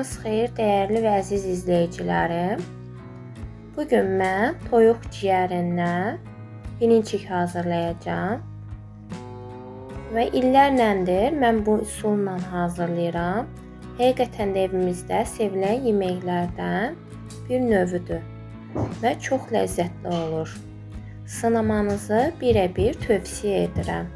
Vaxtınız xeyir, dəyərli və əziz izləyicilərim. Bu gün mən toyuq ciyərindən bilinçik hazırlayacağam. Və illərləndir mən bu üsulla hazırlayıram. Həqiqətən də evimizdə sevilən yeməklərdən bir növüdür və çox ləzzətli olur. Sınamanızı birə-bir tövsiyə edirəm.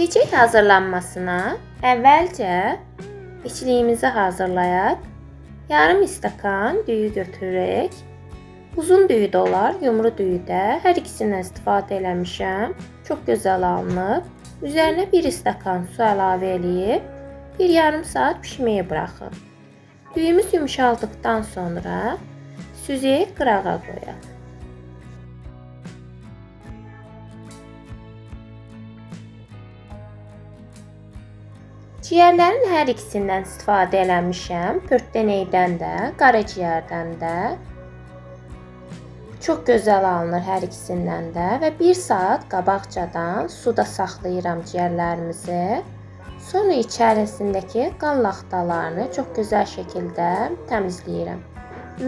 Keçək hazırlanmasına. Əvvəlcə içliyimizi hazırlayaq. Yarım stəkan düyü götürürük. Uzun düyü də olar, yumru düyü də. Hər ikisindən istifadə eləmişəm. Çox gözəl alınıb. Üzərinə 1 stəkan su əlavə eləyib bir yarım saat pişməyə buraxın. Düyümüz yumşaldıqdan sonra süzəyə qırağa qoyaq. Ciyərlərin hər ikisindən istifadə eləmişəm. Pörtdənəkdən də, qaraciyərdən də. Çox gözəl alınır hər ikisindən də və 1 saat qabaqcadan suda saxlayıram ciyərlərimizi. Sonra içərisindəki qan laxtalarını çox gözəl şəkildə təmizləyirəm.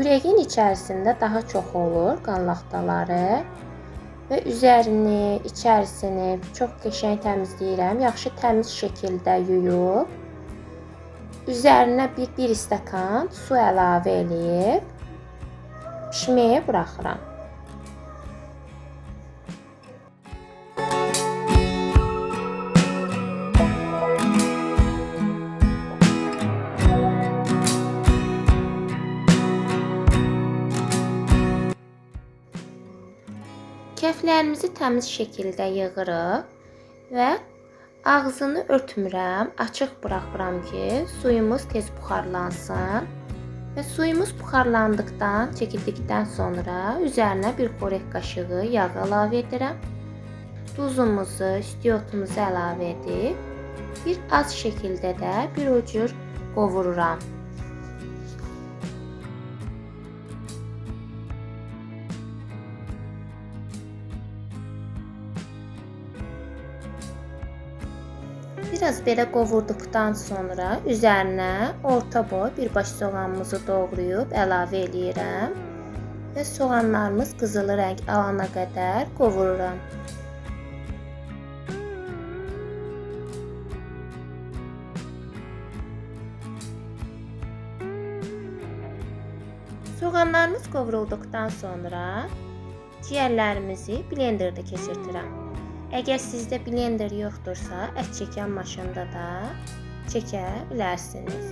Ürəyin içərisində daha çox olur qan laxtaları və üzərini, içərisini çox qəşəng təmizləyirəm. Yaxşı təmiz şəkildə yuyub üzərinə bir, bir stəkan su əlavə eləyib pişməyə buraxıram. Kəflərimizi təmiz şəkildə yığırıq və ağzını örtmürəm, açıq buraxıram ki, suyumuz tez buxarlansın. Və suyumuz buxarlandıqdan, çəkildikdən sonra üzərinə bir xörək qaşığı yağ əlavə edirəm. Duzumuzu, istiotumuzu əlavə edib bir az şəkildə də bir o cür qovururam. Biraz belə qovurduqdan sonra üzərinə orta boy bir baş soğanımızı doğrayıb əlavə eləyirəm və soğanlarımız qızılı rəng alana qədər qovururam. Soğanlarımız qovrulduqdan sonra ciyərlərimizi blenderdə keçirtirəm. Əgər sizdə blender yoxdursa, ət çəkən maşında da çəkə bilərsiniz.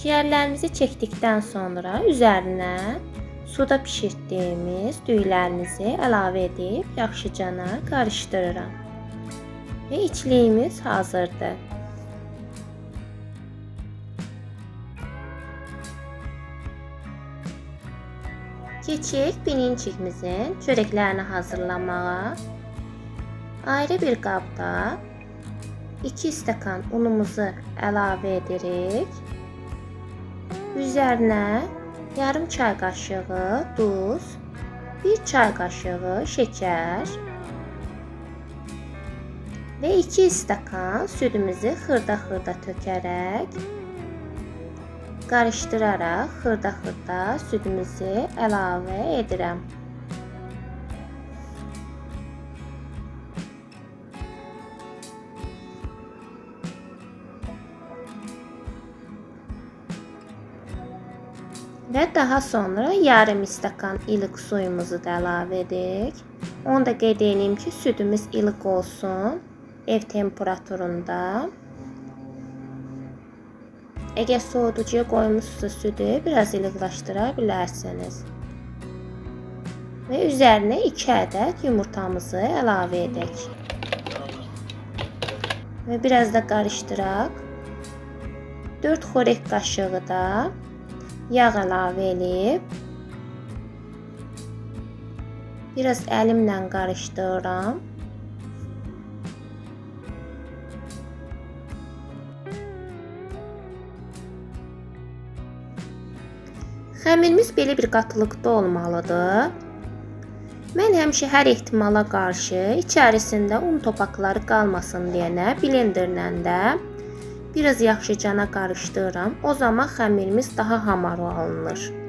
Ciyərlərimizi çəkdikdən sonra üzərinə suda bişirdiyimiz düylərimizi əlavə edib yaxşıcana qarışdırıram ve içliğimiz hazırdır. Keçək bilinçimizin çörəklərini hazırlamağa. Ayrı bir qabda 2 stəkan unumuzu əlavə edirik. Üzərinə yarım çay qaşığı duz, 1 çay qaşığı şəkər, ve 2 stakan südümüzü xırda-xırda tökərək qarışdıraraq xırda-xırda südümüzü əlavə edirəm. Və daha sonra yarım stəkan ilıq suyumuzu da əlavə edirik. Onu da qeyd edeyim ki, südümüz ilıq olsun ev temperaturunda Əgər soğuducuya qoymusunuzsa südü biraz ılıqlaşdıra bilərsiniz. Və üzərinə 2 ədəd yumurtamızı əlavə edək. Və biraz da qarışdıraq. 4 xörək qaşığı da yağ əlavə edib biraz əlimlə qarışdırıram. Xəmirimiz belə bir qatılıqda olmalıdır. Mən həmişə hər ehtimala qarşı içərisində un topaqları qalmasın deyənə blenderlə də biraz yaxşıcana qarışdırıram. O zaman xəmirimiz daha hamar alınır.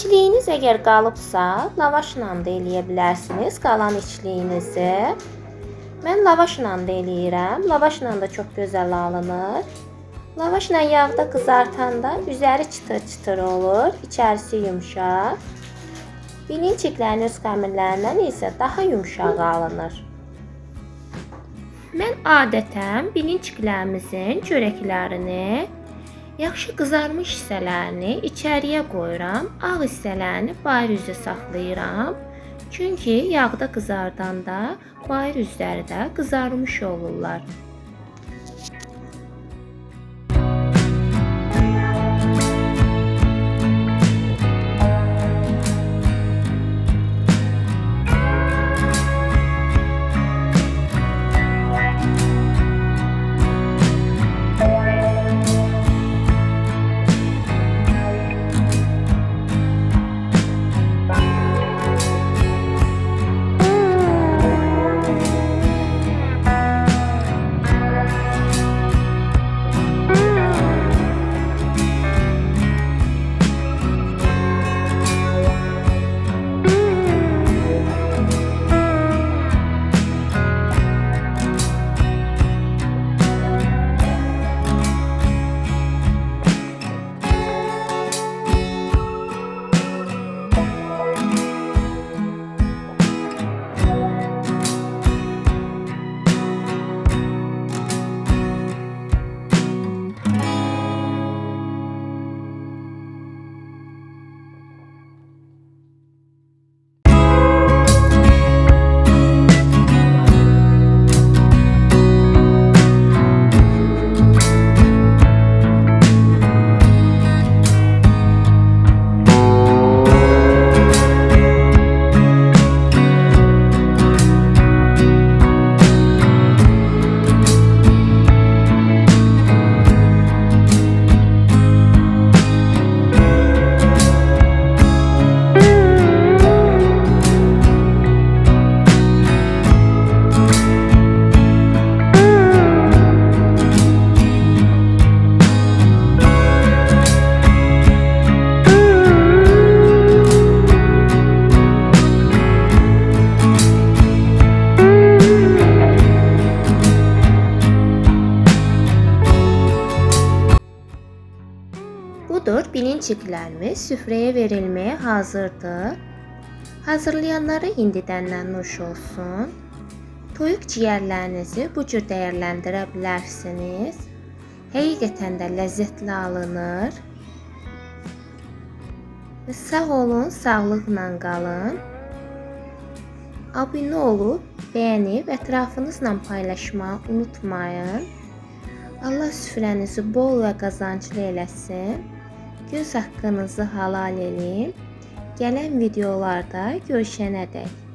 İçliyiniz əgər qalıbsa, lavaşla da eləyə bilərsiniz qalan içliyinizi. Mən lavaşla da eləyirəm. Lavaşla da çox gözəl alınır. Lavaşla yağda qızartanda üzəri çıtır-çıtır olur, içərisi yumşaq. Bilinçiklərin öz xəmirlərindən isə daha yumşaq alınır. Mən adətən bilinçiklərimizin çörəklərini Yaxşı qızarmış hissələrini içəriyə qoyuram, ağ hissələrini bayır üzə saxlayıram. Çünki yağda qızardanda bayır üzləri də qızarmış olurlar. Ciciklərimiz süfrəyə verilməyə hazırdır. Hazırlayanlara indidəndən nuş olsun. Toyuq ciyərlərinizi bu cür dəyərləndirə bilərsiniz. Də ləzzətli alınır. Sağ olun, sağlıqla qalın. Abunə olub, bəyənib ətrafınızla paylaşmağı unutmayın. Allah süfrənizi bol və qazanclı eləsin. Göz haqqınızı halal eləyin. Gələn videolarda görüşənədək